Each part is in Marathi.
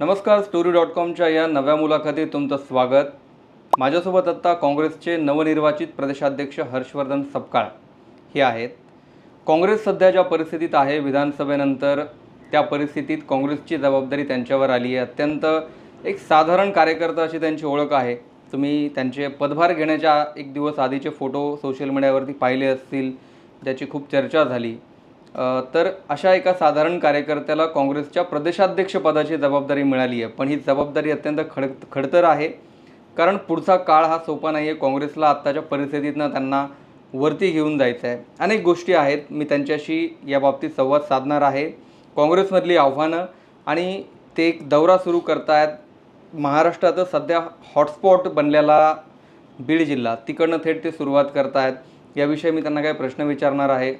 नमस्कार स्टोरी डॉट कॉमच्या या नव्या मुलाखतीत तुमचं स्वागत. माझ्यासोबत आत्ता काँग्रेसचे नवनिर्वाचित प्रदेशाध्यक्ष हर्षवर्धन सपकाळ हे आहेत. काँग्रेस सध्या ज्या परिस्थितीत आहे विधानसभेनंतर त्या परिस्थितीत काँग्रेसची जबाबदारी त्यांच्यावर आली आहे. अत्यंत एक साधारण कार्यकर्ता अशी त्यांची ओळख आहे. तुम्ही त्यांचे पदभार घेण्याच्या एक दिवस आधीचे फोटो सोशल मीडियावरती पाहिले असतील त्याची खूप चर्चा झाली. तर अशा एका साधारण कार्यकर्त्याला काँग्रेसच्या प्रदेशाध्यक्षपदाची जबाबदारी मिळाली आहे. पण ही जबाबदारी अत्यंत खड खडतर आहे. कारण पुढचा काळ हा सोपा नाही आहे काँग्रेसला आत्ताच्या परिस्थितीतनं त्यांना वरती घेऊन जायचं आहे अनेक गोष्टी आहेत. मी त्यांच्याशी या बाबतीत संवाद साधणार आहे. काँग्रेसमधली आव्हानं आणि ते एक दौरा सुरू करतायत. महाराष्ट्राचं सध्या हॉटस्पॉट बनलेला बीड जिल्हा. तिकडनं थेट ते सुरुवात करतायत. याविषयी मी त्यांना काही प्रश्न विचारणार आहे.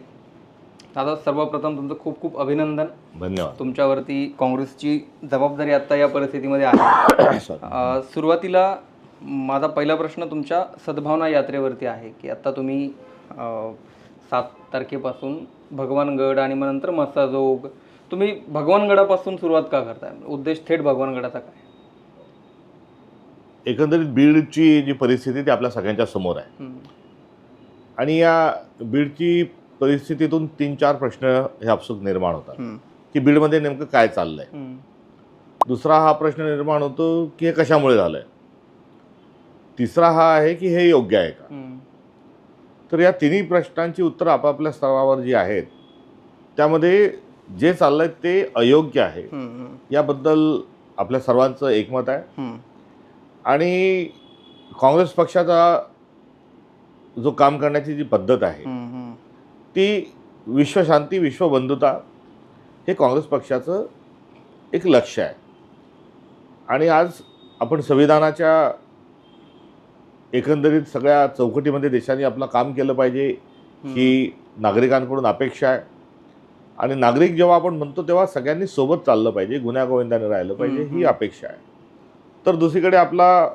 दादा सर्वप्रथम तुमचं खूप खूप अभिनंदन. धन्यवाद. तुमच्यावरती काँग्रेसची जबाबदारी आत्ता या परिस्थितीमध्ये आहे. सुरुवातीला माझा पहिला प्रश्न तुमच्या सद्भावना यात्रेवरती आहे की आत्ता तुम्ही सात तारखेपासून भगवानगड आणि मग नंतर मसाजोग तुम्ही भगवानगडापासून सुरुवात का करताय? उद्देश थेट भगवानगडाचा काय? एकंदरीत बीडची जी परिस्थिती ती आपल्या सगळ्यांच्या समोर आहे. आणि या बीडची परिस्थितीतून तीन चार प्रश्न हे आपसूक निर्माण होतात. की बीडमध्ये नेमकं काय चाललंय. दुसरा हा प्रश्न निर्माण होतो की हे कशामुळे झालंय तिसरा हा आहे की हे योग्य आहे का. तर या तिन्ही प्रश्नांची उत्तरं आपापल्या स्तरावर जी आहेत त्यामध्ये जे चाललंय ते अयोग्य आहे. याबद्दल आपल्या सर्वांचं एकमत आहे. आणि काँग्रेस पक्षाचा जो काम करण्याची जी पद्धत आहे. ती विश्वशांती विश्वबंधुता हे काँग्रेस पक्षाचं एक लक्ष आहे. आणि आज आपण संविधानाच्या एकंदरीत सगळ्या चौकटीमध्ये देशाने आपलं काम केलं पाहिजे ही नागरिकांकडून अपेक्षा आहे. आणि नागरिक जेव्हा आपण म्हणतो तेव्हा सगळ्यांनी सोबत चाललं पाहिजे गुन्ह्यागोविंदाने राहिलं पाहिजे ही. अपेक्षा आहे. तर दुसरीकडे आपला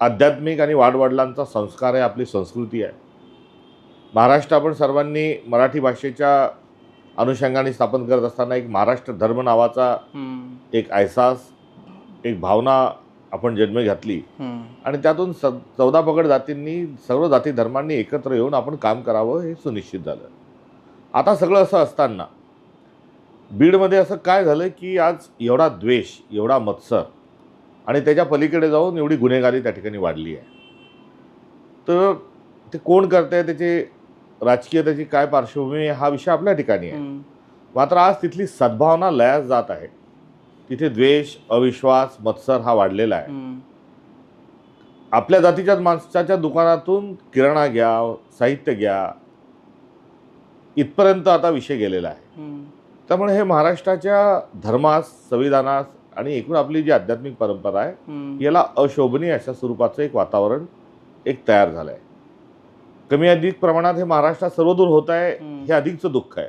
आध्यात्मिक आणि वाडवडिलांचा संस्कार आहे आपली संस्कृती आहे. महाराष्ट्र आपण सर्वांनी मराठी भाषेच्या अनुषंगाने स्थापन करत असताना एक महाराष्ट्र धर्म नावाचा. एक अहसास एक भावना आपण जन्म घातली. आणि त्यातून स चौदा पगड जातींनी सर्व जाती धर्मांनी एकत्र येऊन आपण काम करावं हे सुनिश्चित झालं आता सगळं असं असताना बीडमध्ये असं काय झालं की आज एवढा द्वेष एवढा मत्सर आणि त्याच्या पलीकडे जाऊन एवढी गुन्हेगारी त्या ठिकाणी वाढली आहे तर ते कोण करत आहे त्याचे राजकीय त्याची काय पार्श्वभूमी हा विषय आपल्या ठिकाणी आहे. मात्र आज तिथली सद्भावना लयास जात आहे तिथे द्वेष अविश्वास मत्सर हा वाढलेला आहे. आपल्या जातीच्या माणसाच्या दुकानातून किराणा घ्या साहित्य घ्या इथपर्यंत आता विषय गेलेला आहे. त्यामुळे हे महाराष्ट्राच्या धर्मास संविधानास आणि एकूण आपली जी आध्यात्मिक परंपरा आहे. याला अशोभनीय अशा स्वरूपाचं एक वातावरण एक तयार झालं आहे कमी अधिक प्रमाणात हे महाराष्ट्रात सर्वदूर होत आहे. हे अधिकचं दुःख आहे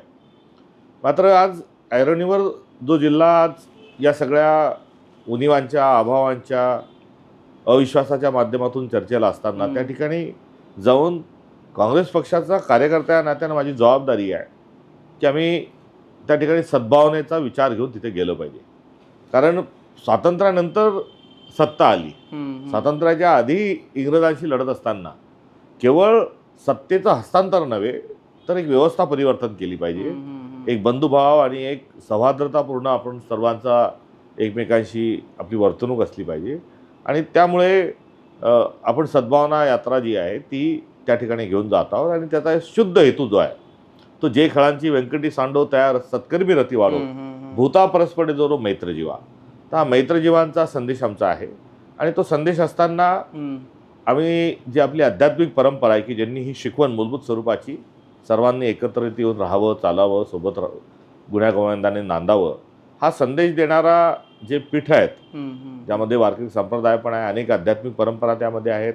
मात्र आज ऐरणीवर जो जिल्हा आज या सगळ्या उणिवांच्या अभावांच्या अविश्वासाच्या माध्यमातून चर्चेला असताना. त्या ठिकाणी जाऊन काँग्रेस पक्षाचा कार्यकर्ता या नात्यानं माझी जबाबदारी आहे की आम्ही त्या ठिकाणी सद्भावनेचा विचार घेऊन तिथे गेलं पाहिजे कारण स्वातंत्र्यानंतर सत्ता आली. स्वातंत्र्याच्या आधी इंग्रजांशी लढत असताना केवळ सत्तेचं हस्तांतर नव्हे तर एक व्यवस्था परिवर्तन केली पाहिजे. एक बंधुभाव आणि एक सौहार्दतापूर्ण आपण सर्वांचा एकमेकांशी आपली वर्तणूक असली पाहिजे आणि त्यामुळे आपण सद्भावना यात्रा जी आहे ती त्या ठिकाणी घेऊन जात आहोत आणि त्याचा शुद्ध हेतू जो आहे तो जे खेळांची व्यंकटी सांडो तयार सत्कर्मी रती वाढो. भूता परस्परे जो मैत्रजीवा तर हा मैत्रजीवांचा संदेश आमचा आहे आणि तो संदेश असताना. आम्ही जी आपली आध्यात्मिक परंपरा आहे की ज्यांनी ही शिकवण मूलभूत स्वरूपाची सर्वांनी एकत्रित येऊन राहावं चालावं सोबत रा गुण्यागोविंदाने नांदावं हा संदेश देणारा जे पीठ आहेत. ज्यामध्ये वारकरी संप्रदाय पण आहे अनेक आध्यात्मिक परंपरा त्यामध्ये आहेत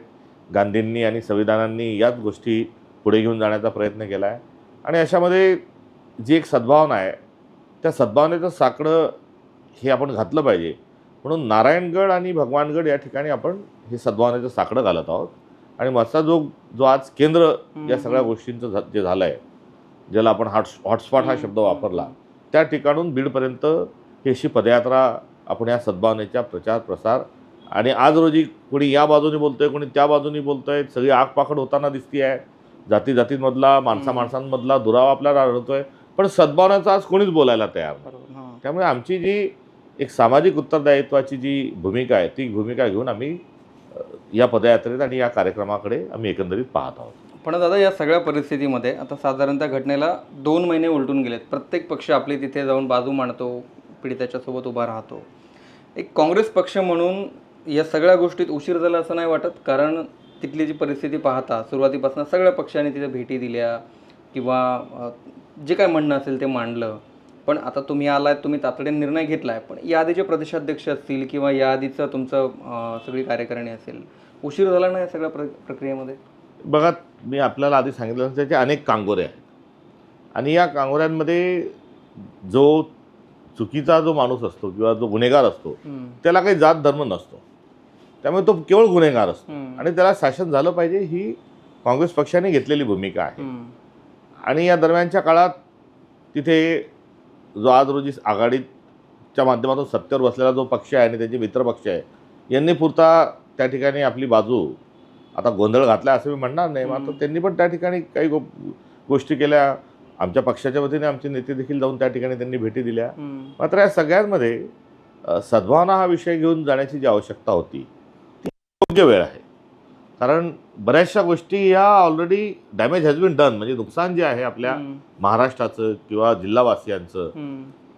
गांधींनी आणि संविधानांनी याच गोष्टी पुढे घेऊन जाण्याचा प्रयत्न केला आहे आणि अशामध्ये जी एक सद्भावना आहे त्या सद्भावनेचं साकडं हे आपण घातलं पाहिजे म्हणून नारायणगड आणि भगवानगड या ठिकाणी आपण हे सद्भावनेचं साकडं घालत आहोत. आणि मचा जो जो आज केंद्र या सगळ्या गोष्टींचं झा- जे झालं आहे ज्याला आपण हॉट हॉटस्पॉट हा शब्द वापरला त्या ठिकाणून बीडपर्यंत ही अशी पदयात्रा आपण या सद्भावनेच्या प्रचार प्रसार आणि आज रोजी कोणी या बाजूने बोलतोय कोणी त्या बाजूने बोलतोय सगळी आगपाखड होताना दिसती आहे जाती जातींमधला माणसा. माणसांमधला दुरावा आपल्याला आढळतोय. पण सद्भावनेचा आज कोणीच बोलायला तयार त्यामुळे आमची जी एक सामाजिक उत्तरदायित्वाची जी भूमिका आहे ती भूमिका घेऊन आम्ही या पदयात्रेत आणि या कार्यक्रमाकडे आम्ही एकंदरीत पाहत आहोत. पण दादा या सगळ्या परिस्थितीमध्ये आता साधारणतः घटनेला दोन महिने उलटून गेलेत. प्रत्येक पक्ष आपली तिथे जाऊन बाजू मांडतो पीडिताच्या सोबत उभा राहतो. एक काँग्रेस पक्ष म्हणून या सगळ्या गोष्टीत उशीर झाला असं नाही वाटत? कारण तिथली जी परिस्थिती पाहता सुरुवातीपासून सगळ्या पक्षांनी तिथे भेटी दिल्या किंवा जे काय म्हणणं असेल ते मांडलं. पण आता तुम्ही आलात तुम्ही तातडीने निर्णय घेतलाय पण याआधीचे प्रदेशाध्यक्ष असतील किंवा याआधीचं तुमचं अ, सगळी कार्यकारिणी असेल उशीर झाला नाही या सगळ्या प्र प्रक्रियेमध्ये बघा मी आपल्याला आधी सांगितलं त्याचे अनेक कांगोरे आहेत आणि या कांगोऱ्यांमध्ये जो चुकीचा जो माणूस असतो किंवा जो गुन्हेगार असतो. त्याला काही जात धर्म नसतो त्यामुळे तो केवळ गुन्हेगार असतो. आणि त्याला शासन झालं पाहिजे ही काँग्रेस पक्षाने घेतलेली भूमिका आहे. आणि या दरम्यानच्या काळात तिथे जो आज रोजी आघाडीच्या माध्यमातून सत्तेवर बसलेला जो पक्ष आहे आणि त्याचे मित्र पक्ष आहे यांनी पुरता त्या ठिकाणी आपली बाजू आता गोंधळ घातला असं मी म्हणणार नाही मात्र. त्यांनी पण त्या ठिकाणी काही गो गोष्टी केल्या आमच्या पक्षाच्या वतीने आमचे नेते देखील जाऊन त्या ठिकाणी त्यांनी भेटी दिल्या. मात्र या सगळ्यांमध्ये सद्भावना हा विषय घेऊन जाण्याची जी आवश्यकता होती ती योग्य वेळ आहे कारण बऱ्याचशा गोष्टी या already damage has been done म्हणजे नुकसान जे आहे आपल्या. महाराष्ट्राचं किंवा जिल्हावासियांचं.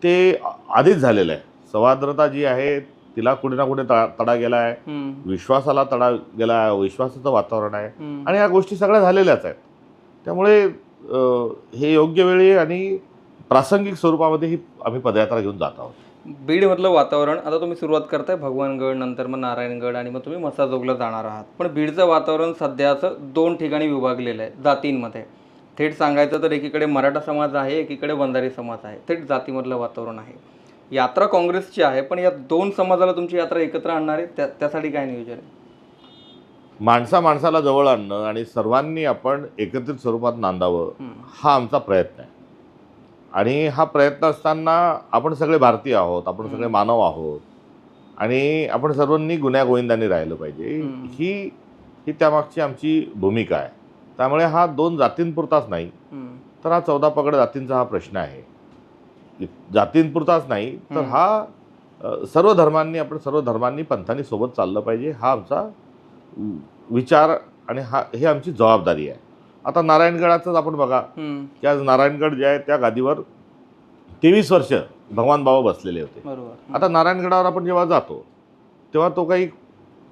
ते आधीच झालेलं आहे सौहार्द्रता जी आहे तिला कुठे ना कुठे तडा तडा गेला आहे. विश्वासाला तडा गेला आहे विश्वासाचं वातावरण आहे. आणि या गोष्टी सगळ्या झालेल्याच आहेत त्यामुळे हे योग्य वेळी आणि प्रासंगिक स्वरूपामध्ये ही आम्ही पदयात्रा घेऊन जात आहोत बीडमधलं वातावरण आता तुम्ही सुरुवात करताय भगवानगड नंतर मग नारायणगड आणि मग तुम्ही मसाजोगला जाणार आहात. पण बीडचं वातावरण सध्याचं दोन ठिकाणी विभागलेलं आहे जातींमध्ये. थेट सांगायचं तर एकीकडे मराठा समाज आहे एकीकडे बंधारी समाज आहे. थेट जातीमधलं वातावरण आहे. यात्रा काँग्रेसची आहे पण या दोन समाजाला तुमची यात्रा एकत्र आणणार आहे त्या त्यासाठी काय नियोजन आहे? माणसा माणसाला जवळ आणणं आणि सर्वांनी आपण एकत्रित स्वरूपात नांदावं. हा आमचा प्रयत्न आहे. आणि हा प्रयत्न असताना आपण सगळे भारतीय आहोत आपण सगळे. मानव आहोत आणि आपण सर्वांनी गुन्ह्या गोविंदांनी राहिलं पाहिजे. ही ही त्यामागची आमची भूमिका आहे त्यामुळे हा दोन जातींपुरताच नाही. तर हा चौदा पगड जातींचा हा प्रश्न आहे जातींपुरताच नाही तर. हा सर्व धर्मांनी आपण सर्व धर्मांनी पंथांनी सोबत चाललं पाहिजे हा आमचा विचार आणि हा हे आमची जबाबदारी आहे आता नारायणगडाचंच आपण बघा. की आज नारायणगड जे आहे त्या गादीवर तेवीस वर्ष भगवान बाबा बसलेले होते. बरोबर. आता नारायणगडावर आपण जेव्हा जातो तेव्हा तो काही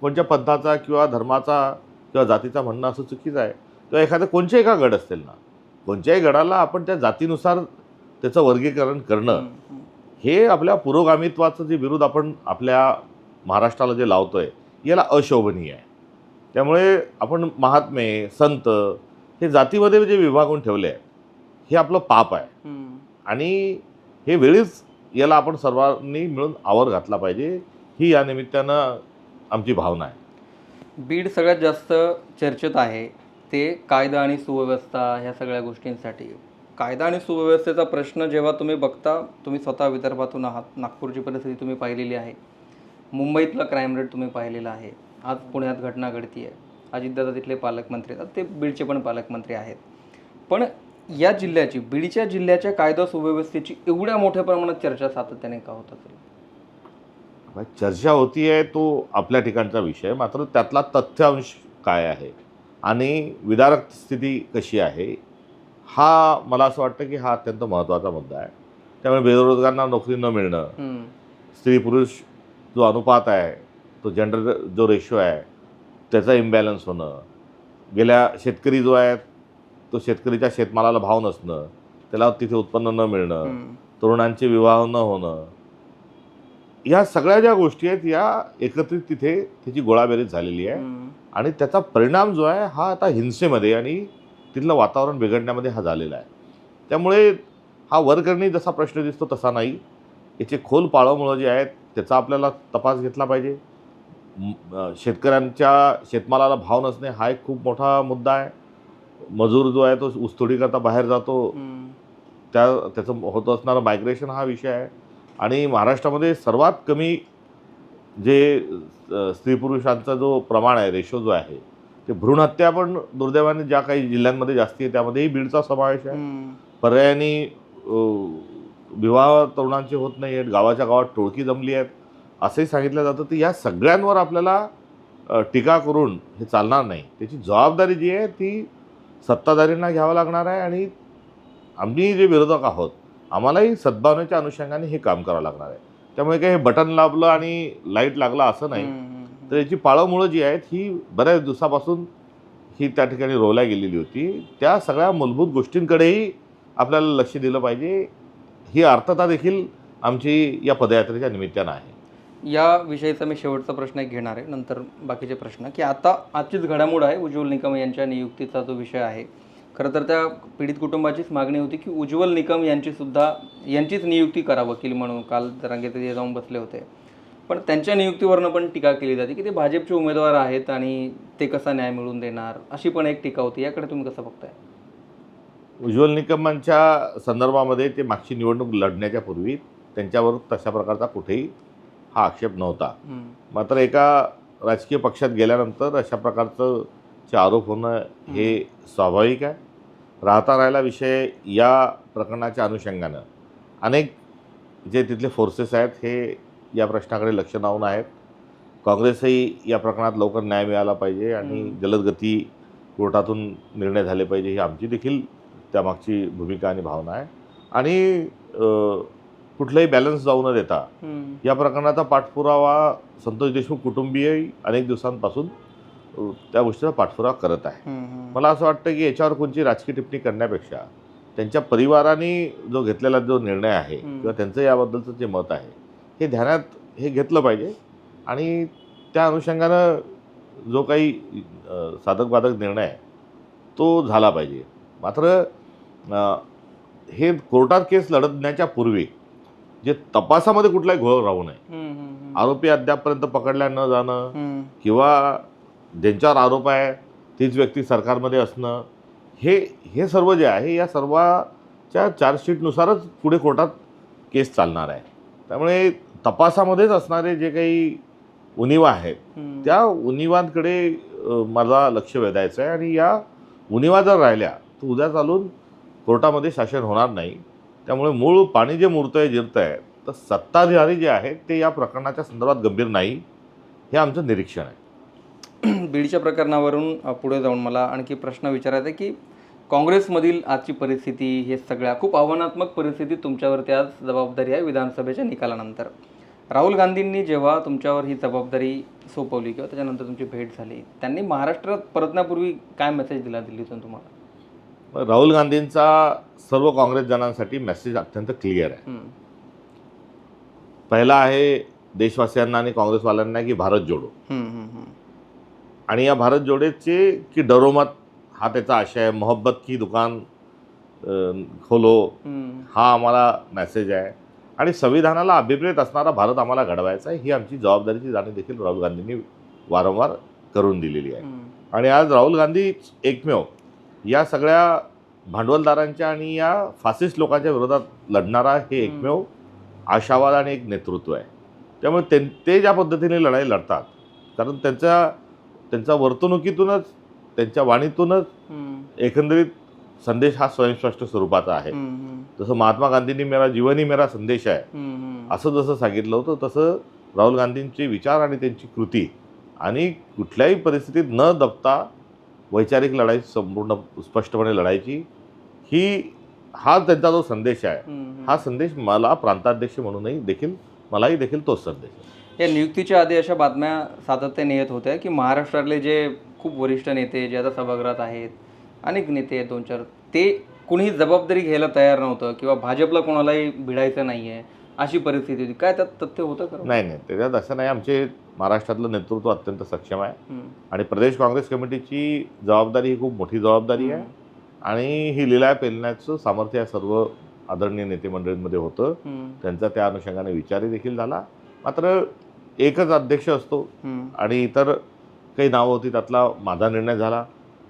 कोणत्या पंथाचा किंवा धर्माचा किंवा जातीचा म्हणणं असं चुकीचं आहे. किंवा एखादं कोणत्याही का गड असेल ना कोणत्याही गडाला आपण त्या जातीनुसार त्याचं वर्गीकरण करणं. हे आपल्या पुरोगामित्वाचं जे विरोध आपण आपल्या महाराष्ट्राला जे लावतोय याला अशोभनीय आहे. त्यामुळे आपण महात्मे संत हे जातीमध्ये जे विभागून ठेवले आहे हे आपलं पाप आहे. आणि हे वेळीच याला आपण सर्वांनी मिळून आवर घातला पाहिजे ही या निमित्तानं आमची भावना आहे. बीड सगळ्यात जास्त चर्चेत आहे ते कायदा आणि सुव्यवस्था ह्या सगळ्या गोष्टींसाठी. कायदा आणि सुव्यवस्थेचा प्रश्न जेव्हा तुम्ही बघता तुम्ही स्वतः विदर्भातून आहात नागपूरची परिस्थिती तुम्ही पाहिलेली आहे. मुंबईतला क्राईम रेट तुम्ही पाहिलेला आहे. आज पुण्यात घटना घडती आहे अजितदादा तिथले पालकमंत्री आहेत. ते बीडचे पण पालकमंत्री आहेत. पण या जिल्ह्याची बीडच्या जिल्ह्याच्या कायदा सुव्यवस्थेची एवढ्या मोठ्या प्रमाणात चर्चा सातत्याने का होत असेल? चर्चा होती आहे तो आपल्या ठिकाणचा विषय मात्र त्यातला तथ्यांश काय आहे आणि विदारक स्थिती कशी आहे हा मला असं वाटतं की हा अत्यंत महत्त्वाचा मुद्दा आहे. त्यामुळे बेरोजगारांना नोकरी न मिळणं. स्त्री पुरुष जो अनुपात आहे तो जेंडर जो रेशो आहे त्याचा इम्बॅलन्स होणं. गेल्या शेतकरी जो आहे तो शेतकरीच्या शेतमालाला भाव नसणं त्याला तिथे उत्पन्न न मिळणं. तरुणांचे विवाह न होणं या सगळ्या ज्या गोष्टी आहेत या एकत्रित तिथे त्याची गोळाबेरीज झालेली आहे. आणि त्याचा परिणाम जो आहे हा आता हिंसेमध्ये आणि तिथलं वातावरण बिघडण्यामध्ये हा झालेला आहे. त्यामुळे हा वरकरणी जसा प्रश्न दिसतो तसा नाही. याचे खोल पाळंमुळं जे आहेत त्याचा आपल्याला तपास घेतला पाहिजे. शेतकऱ्यांच्या शेतमालाला भाव नसणे हा एक खूप मोठा मुद्दा आहे. मजूर जो आहे तो ऊसतोडीकरता बाहेर जातो. त्या त्याचं होत असणारं मायग्रेशन हा विषय आहे. आणि महाराष्ट्रामध्ये सर्वात कमी जे स्त्री पुरुषांचा जो प्रमाण आहे रेशो जो आहे ते भ्रूण हत्या पण दुर्दैवाने ज्या काही जिल्ह्यांमध्ये जास्ती आहे त्यामध्येही बीडचा समावेश आहे. पर्यायाने विवाह तरुणांचे होत नाही आहेत गावाच्या गावात टोळकी जमली आहेत. असंही सांगितलं जातं तर या सगळ्यांवर आपल्याला टीका करून हे चालणार नाही. त्याची जबाबदारी जी आहे ती सत्ताधारींना घ्यावं लागणार आहे आणि आम्ही जे विरोधक आहोत आम्हालाही सद्भावनेच्या अनुषंगाने हे काम करावं लागणार आहे. त्यामुळे काही हे बटन लाभलं आणि लाइट लागला असं नाही. तर याची पाळंमुळं जी आहेत ही बऱ्याच दिवसापासून ही त्या ठिकाणी रोवल्या गेलेली होती. त्या सगळ्या मूलभूत गोष्टींकडेही आपल्याला लक्ष दिलं पाहिजे. ही अर्थता देखील आमची या पदयात्रेच्या निमित्तानं आहे. या विषयीचा मी शेवटचा प्रश्न एक घेणार आहे नंतर बाकीचे प्रश्न. की आता आजचीच घडामोड आहे उज्ज्वल निकम यांच्या नियुक्तीचा जो विषय आहे. खरं तर त्या पीडित कुटुंबाचीच मागणी होती की उज्ज्वल निकम यांचीसुद्धा यांचीच नियुक्ती करा वकील म्हणून. काल रंगे ते जाऊन बसले होते. पण त्यांच्या नियुक्तीवरनं पण टीका केली जाते की ते भाजपचे उमेदवार आहेत आणि ते कसा न्याय मिळवून देणार अशी पण एक टीका होती. याकडे तुम्ही कसं बघताय? उज्ज्वल निकमांच्या संदर्भामध्ये ते मागची निवडणूक लढण्याच्या पूर्वी त्यांच्यावर तशा प्रकारचा कुठेही हा आक्षेप नव्हता. मात्र एका राजकीय पक्षात गेल्यानंतर अशा प्रकारचं चे आरोप होणं हे स्वाभाविक आहे. राहता राहिला विषय या प्रकरणाच्या अनुषंगानं. अनेक जे तिथले फोर्सेस आहेत हे या प्रश्नाकडे लक्ष लावून आहेत. काँग्रेसही या प्रकरणात लवकर न्याय मिळाला पाहिजे आणि. जलदगती कोर्टातून निर्णय झाले पाहिजे ही आमची देखील त्यामागची भूमिका आणि भावना आहे. आणि कुठलंही बॅलन्स जाऊ न देता. या प्रकरणाचा पाठपुरावा संतोष देशमुख कुटुंबीयही अनेक दिवसांपासून त्या गोष्टीचा पाठपुरावा करत आहे. मला असं वाटतं की याच्यावर कोणची राजकीय टिप्पणी करण्यापेक्षा त्यांच्या परिवाराने जो घेतलेला जो निर्णय आहे. किंवा त्यांचं याबद्दलचं जे मत आहे हे ध्यानात हे घेतलं पाहिजे आणि त्या अनुषंगानं जो काही साधक बाधक निर्णय आहे तो झाला पाहिजे मात्र हे कोर्टात केस लढण्याच्या पूर्वी जे तपासामध्ये कुठलाही घोळ राहू नये. आरोपी अद्यापपर्यंत पकडल्या न जाणं. किंवा ज्यांच्यावर आरोप आहे तीच व्यक्ती सरकारमध्ये असणं हे हे सर्व जे आहे या सर्वाच्या चार्जशीटनुसारच पुढे कोर्टात केस चालणार आहे त्यामुळे तपासामध्येच असणारे जे काही उणिवा आहेत. त्या उणिवांकडे मला लक्ष वेधायचं आहे आणि या उणिवा जर राहिल्या तर उद्या चालून कोर्टामध्ये शासन होणार नाही त्यामुळे मूळ पाणी जे मुरतं आहे आहे तर सत्ताधारी जे आहेत ते या प्रकरणाच्या संदर्भात गंभीर नाही. हे आमचं निरीक्षण आहे. बीडच्या प्रकरणावरून पुढे जाऊन मला आणखी प्रश्न विचारायचा आहे की काँग्रेसमधील आजची परिस्थिती हे सगळ्या खूप आव्हानात्मक परिस्थिती तुमच्यावरती आज जबाबदारी आहे विधानसभेच्या निकालानंतर. राहुल गांधींनी जेव्हा तुमच्यावर ही जबाबदारी सोपवली किंवा त्याच्यानंतर तुमची भेट झाली त्यांनी महाराष्ट्रात परतण्यापूर्वी काय मेसेज दिला दिल्लीतून तुम्हाला? राहुल गांधींचा सर्व काँग्रेस जनांसाठी मेसेज अत्यंत क्लिअर आहे. पहिला आहे देशवासियांना आणि काँग्रेसवाल्यांना की भारत जोडो. आणि या भारत जोडेचे की डरोमत हा त्याचा आशय आहे. मोहब्बत की दुकान खोलो हा आम्हाला मेसेज आहे. आणि संविधानाला अभिप्रेत असणारा भारत आम्हाला घडवायचा आहे ही आमची जबाबदारीची जाणीव देखील राहुल गांधींनी वारंवार करून दिलेली आहे. आणि आज राहुल गांधी एकमेव या सगळ्या भांडवलदारांच्या आणि या फासिस्ट लोकांच्या विरोधात लढणारा हे एकमेव आशावाद आणि एक नेतृत्व आहे. त्यामुळे ते ते ज्या पद्धतीने लढाई लढतात कारण त्यांच्या त्यांच्या वर्तणुकीतूनच त्यांच्या वाणीतूनच एकंदरीत संदेश हा स्वयंस्पष्ट स्वरूपाचा आहे. जसं महात्मा गांधींनी मेरा जीवन ही मेरा संदेश आहे. असं जसं सांगितलं होतं तसं राहुल गांधींचे विचार आणि त्यांची कृती आणि कुठल्याही परिस्थितीत न दबता वैचारिक लढाई संपूर्ण स्पष्टपणे लढायची ही हा त्यांचा जो संदेश आहे. हा संदेश मला प्रांताध्यक्ष म्हणूनही देखील मलाही देखील तोच संदेश या नियुक्तीच्या आधी अशा बातम्या सातत्याने येत होत्या की महाराष्ट्रातले जे खूप वरिष्ठ नेते जे आता सभागृहात आहेत अनेक नेते आहेत दोन चार ते कुणीही जबाबदारी घ्यायला तयार नव्हतं किंवा भाजपला कोणालाही भिडायचं नाही आहे अशी परिस्थिती होती. काय त्यात तथ्य होतं खरं? नाही नाही त्याच्यात असं नाही. आमचे महाराष्ट्रातलं नेतृत्व अत्यंत सक्षम आहे. आणि प्रदेश काँग्रेस कमिटीची जबाबदारी ही खूप मोठी जबाबदारी आहे. आणि ही लिलाय पेलण्याचं सामर्थ्य या सर्व आदरणीय नेते मंडळींमध्ये होतं त्यांचा त्या अनुषंगाने विचारही देखील झाला. मात्र एकच अध्यक्ष असतो. आणि इतर काही नावं होती त्यातला माझा निर्णय झाला.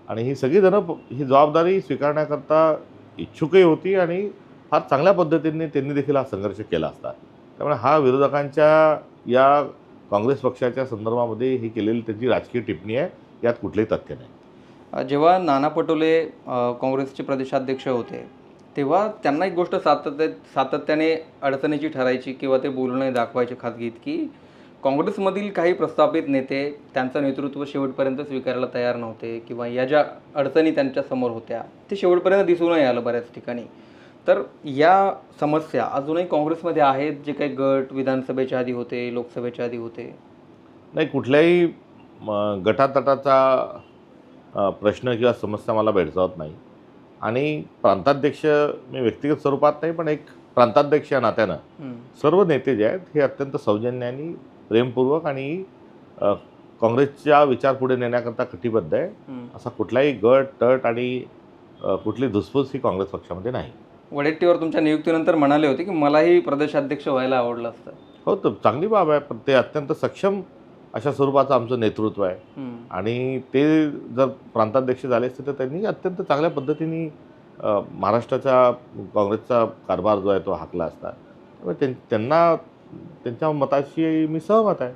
आणि ही सगळीजणं ही जबाबदारी स्वीकारण्याकरता इच्छुकही होती आणि फार चांगल्या पद्धतीने त्यांनी देखील हा संघर्ष केला असता. त्यामुळे हा विरोधकांच्या या काँग्रेस पक्षाच्या संदर्भामध्ये ही केलेली त्याची राजकीय टिप्पणी आहे यात कुठलंही तथ्य नाही. जेव्हा नाना पटोले काँग्रेसचे प्रदेशाध्यक्ष होते तेव्हा त्यांना एक गोष्ट सातत्य सातत्याने अडचणीची ठरायची किंवा ते बोलणे दाखवायचे खाजगीत की काँग्रेसमधील काही प्रस्थापित नेते त्यांचं नेतृत्व शेवटपर्यंत स्वीकारायला तयार नव्हते किंवा या ज्या अडचणी त्यांच्यासमोर होत्या ते शेवटपर्यंत दिसूनही आलं बऱ्याच ठिकाणी. तर या समस्या अजूनही काँग्रेसमध्ये आहेत जे काही गट विधानसभेच्या आधी होते लोकसभेच्या आधी होते नाही कुठल्याही गटातटाचा प्रश्न किंवा समस्या मला भेडसावत नाही आणि प्रांताध्यक्ष मी व्यक्तिगत स्वरूपात नाही पण एक प्रांताध्यक्ष या नात्यानं. सर्व नेते जे आहेत हे अत्यंत सौजन्याने प्रेमपूर्वक आणि काँग्रेसच्या विचार पुढे नेण्याकरता कटिबद्ध आहे. असा कुठलाही गट तट आणि कुठली धुसफूस ही काँग्रेस पक्षामध्ये नाही वडेट्टीवर तुमच्या नियुक्तीनंतर म्हणाले होते की मलाही प्रदेशाध्यक्ष व्हायला आवडलं असतं. हो तर चांगली बाब आहे पण ते अत्यंत सक्षम अशा स्वरूपाचं आमचं नेतृत्व आहे. आणि ते जर प्रांताध्यक्ष झाले असते तर त्यांनी अत्यंत चांगल्या पद्धतीने महाराष्ट्राचा काँग्रेसचा कारभार जो आहे तो हाकला असता. त्यामुळे त्यां- त्यांना त्यांच्या मताशी मी सहमत आहे.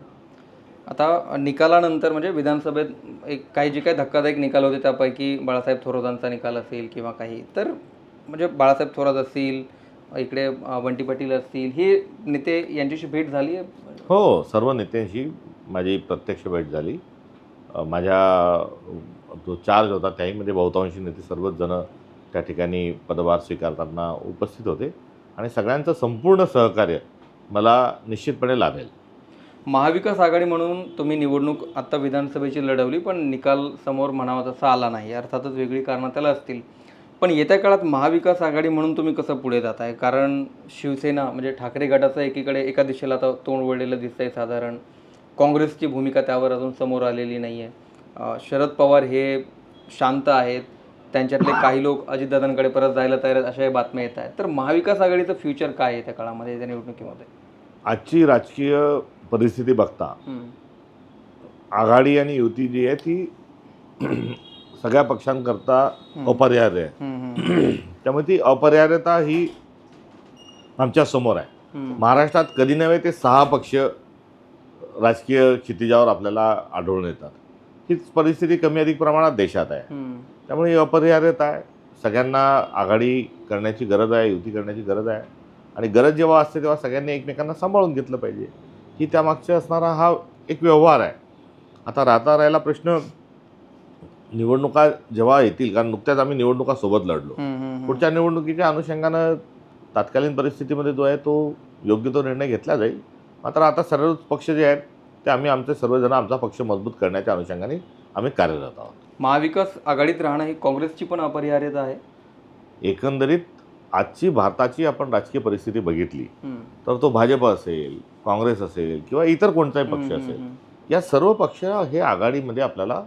आता निकालानंतर म्हणजे विधानसभेत एक काही जे काही धक्कादायक निकाल होते त्यापैकी बाळासाहेब थोरातांचा निकाल असेल किंवा काही तर म्हणजे बाळासाहेब थोरात असतील इकडे बंटी पाटील असतील हे नेते यांच्याशी भेट झाली? हो सर्व नेत्यांशी माझी प्रत्यक्ष भेट झाली. माझ्या जो चार्ज होता त्याहीमध्ये बहुतांशी नेते सर्वच जण त्या ठिकाणी पदभार स्वीकारताना उपस्थित होते आणि सगळ्यांचं संपूर्ण सहकार्य मला निश्चितपणे लाभेल. महाविकास आघाडी म्हणून तुम्ही निवडणूक आत्ता विधानसभेची लढवली पण निकाल समोर म्हणावा तसा आला नाही. अर्थातच वेगळी कारणं त्याला असतील. पण येत्या काळात महाविकास आघाडी म्हणून तुम्ही कसं पुढे जात आहे कारण शिवसेना म्हणजे ठाकरे गटाचं एकीकडे एका दिशेला आता तोंड वळलेलं दिसतंय साधारण. काँग्रेसची भूमिका त्यावर अजून समोर आलेली नाही आहे शरद पवार हे शांत आहेत. त्यांच्यातले काही लोक अजितदादांकडे परत जायला तयार आहेत अशाही बातम्या येत आहेत. तर महाविकास आघाडीचं फ्युचर काय आहे त्या काळामध्ये त्या निवडणुकीमध्ये? आजची राजकीय परिस्थिती बघता. आघाडी आणि युती जी आहे ती सगळ्या पक्षांकरता अपरिहार्य आहे. त्यामुळे ती अपरिहार्यता ही आमच्यासमोर आहे. महाराष्ट्रात कधी नव्हे ते सहा पक्ष राजकीय क्षितिजावर आपल्याला आढळून येतात. हीच परिस्थिती कमी अधिक प्रमाणात देशात आहे. त्यामुळे ही अपरिहार्यता आहे. सगळ्यांना आघाडी करण्याची गरज आहे युती करण्याची गरज आहे. आणि गरज जेव्हा असते तेव्हा सगळ्यांनी एकमेकांना सांभाळून घेतलं पाहिजे. ही त्यामागच्या असणारा हा एक व्यवहार आहे. आता राहता राहिला प्रश्न निवडणुका जेव्हा येतील कारण नुकत्याच आम्ही निवडणुका सोबत लढलो. पुढच्या निवडणुकीच्या अनुषंगानं तात्कालीन परिस्थितीमध्ये जो आहे तो योग्य तो निर्णय घेतला जाईल. मात्र आता सर्व पक्ष जे आहेत ते आम्ही आमचे सर्वजण आमचा पक्ष मजबूत करण्याच्या अनुषंगाने आम्ही कार्यरत आहोत. महाविकास आघाडीत राहणं ही काँग्रेसची पण अपरिहार्यता आहे. एकंदरीत आजची भारताची आपण राजकीय परिस्थिती बघितली. तर तो भाजप असेल काँग्रेस असेल किंवा इतर कोणताही पक्ष असेल या सर्व पक्ष हे आघाडीमध्ये आपल्याला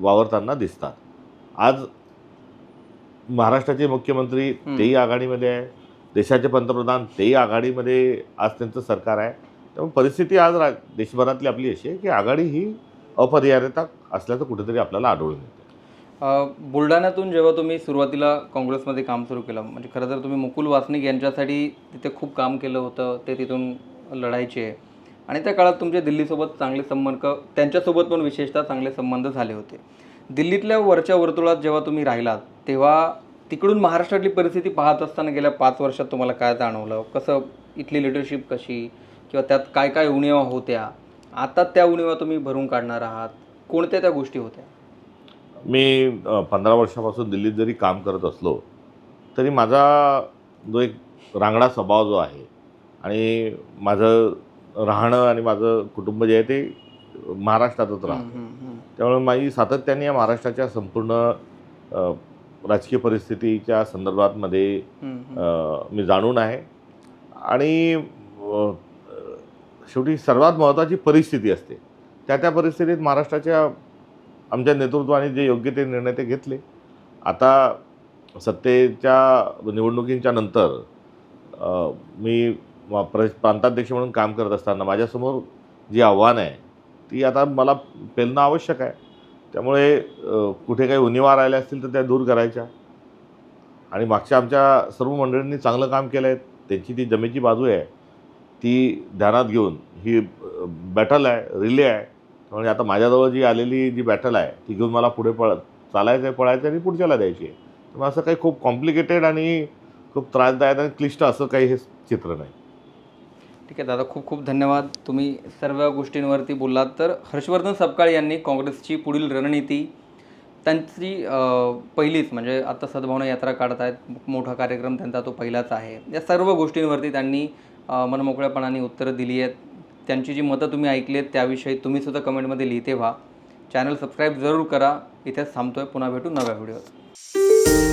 वावरताना दिसतात. आज महाराष्ट्राचे मुख्यमंत्री. तेही आघाडीमध्ये आहे. देशाचे पंतप्रधान तेही आघाडीमध्ये आज त्यांचं सरकार आहे. त्यामुळे परिस्थिती आज रा देशभरातली आपली अशी आहे की आघाडी ही अपरिहार्यता असल्याचं कुठेतरी आपल्याला आढळून येतं. बुलढाण्यातून जेव्हा तुम्ही सुरुवातीला काँग्रेसमध्ये काम सुरू केलं म्हणजे खरं तर तुम्ही मुकुल वासनिक यांच्यासाठी तिथे खूप काम केलं होतं ते तिथून लढायचे. आणि त्या काळात तुमचे दिल्लीसोबत चांगले संपर्क त्यांच्यासोबत पण विशेषतः चांगले संबंध झाले होते. दिल्लीतल्या वरच्या वर्तुळात जेव्हा तुम्ही राहिलात तेव्हा तिकडून महाराष्ट्रातली परिस्थिती पाहत असताना गेल्या पाच वर्षात तुम्हाला काय जाणवलं? कसं इथली लिडरशिप कशी? किंवा त्यात काय काय उणीवा होत्या? आता त्या उणीवा तुम्ही भरून काढणार आहात. कोणत्या त्या गोष्टी होत्या? मी पंधरा वर्षापासून दिल्लीत जरी काम करत असलो तरी माझा जो एक रांगडा स्वभाव जो आहे आणि माझं राहणं आणि माझं कुटुंब जे आहे ते महाराष्ट्रातच राहतं. त्यामुळे माझी सातत्याने या महाराष्ट्राच्या संपूर्ण राजकीय परिस्थितीच्या संदर्भातमध्ये मी जाणून आहे. आणि शेवटी सर्वात महत्त्वाची परिस्थिती असते. त्या त्या परिस्थितीत महाराष्ट्राच्या आमच्या नेतृत्वाने जे योग्य ते निर्णय ते घेतले. आता सत्तेच्या निवडणुकींच्या नंतर म- प्र प्रांताध्यक्ष म्हणून काम करत असताना माझ्यासमोर जी आव्हानं आहे ती आता मला पेलणं आवश्यक आहे. त्यामुळे कुठे काही उणिवा राहिल्या असतील तर त्या दूर करायच्या. आणि मागच्या आमच्या सर्व मंडळींनी चांगलं काम केलं आहे त्यांची ती जमेची बाजू आहे. ती ध्यानात घेऊन ही बॅटल आहे रिले आहे. म्हणजे आता माझ्याजवळ जी आलेली जी बॅटल आहे ती घेऊन मला पुढे पळ चालायचं आहे पळायचं आहे आणि पुढच्याला द्यायची आहे. मग असं काही खूप कॉम्प्लिकेटेड आणि खूप त्रासदायक आणि क्लिष्ट असं काही हे चित्र नाही. ठीक आहे दादा खूप खूप धन्यवाद. तुम्ही सर्व गोष्टींवरती बोललात. तर हर्षवर्धन सपकाळ यांनी काँग्रेसची पुढील रणनीती त्यांची पहिलीच म्हणजे आता सद्भावना यात्रा काढत आहेत मोठा कार्यक्रम त्यांचा तो पहिलाच आहे. या सर्व गोष्टींवरती त्यांनी मनमोकळ्यापणाने उत्तरं दिली आहेत. त्यांची जी मतं तुम्ही ऐकली आहेत त्याविषयी तुम्हीसुद्धा कमेंटमध्ये लिहिते व्हा. चॅनल सबस्क्राईब जरूर करा. इथेच आहे पुन्हा भेटू नव्या व्हिडिओत.